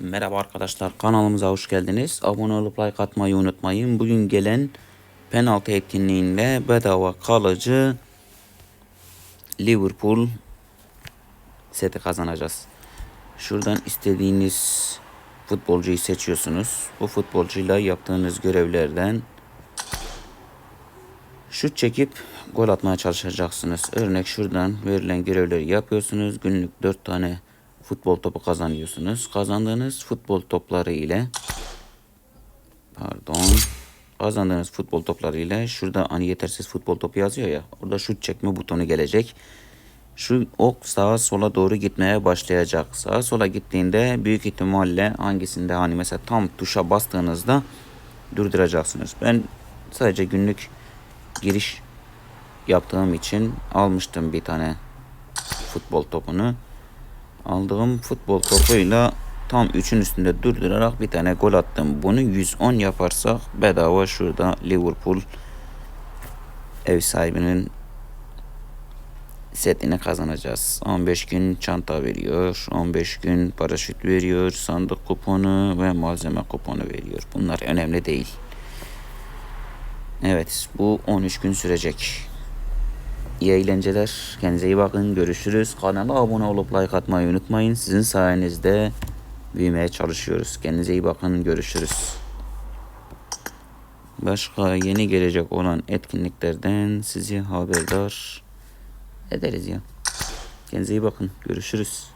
Merhaba arkadaşlar kanalımıza hoş geldiniz. Abone olup like atmayı unutmayın. Bugün gelen penaltı etkinliğinde bedava kalıcı Liverpool seti kazanacağız. Şuradan istediğiniz futbolcuyu seçiyorsunuz. Bu futbolcuyla yaptığınız görevlerden şut çekip gol atmaya çalışacaksınız. Örnek şuradan verilen görevleri yapıyorsunuz. Günlük 4 tane futbol topu kazanıyorsunuz. Kazandığınız futbol topları ile pardon kazandığınız futbol topları ile şurada hani yetersiz futbol topu yazıyor ya orada şut çekme butonu gelecek. Şu ok sağa sola doğru gitmeye başlayacak. Sağa sola gittiğinde büyük ihtimalle hangisinde hani mesela tam tuşa bastığınızda durduracaksınız. Ben sadece günlük giriş yaptığım için almıştım bir tane futbol topunu. Aldığım futbol topuyla tam 3'ün üstünde durdurarak bir tane gol attım. Bunu 110 yaparsak bedava şurada Liverpool ev sahibinin setini kazanacağız. 15 gün çanta veriyor. 15 gün paraşüt veriyor. Sandık kuponu ve malzeme kuponu veriyor. Bunlar önemli değil. Evet bu 13 gün sürecek. İyi eğlenceler. Kendinize iyi bakın. Görüşürüz. Kanala abone olup like atmayı unutmayın. Sizin sayenizde büyümeye çalışıyoruz. Kendinize iyi bakın. Görüşürüz. Başka yeni gelecek olan etkinliklerden sizi haberdar ederiz ya. Kendinize iyi bakın. Görüşürüz.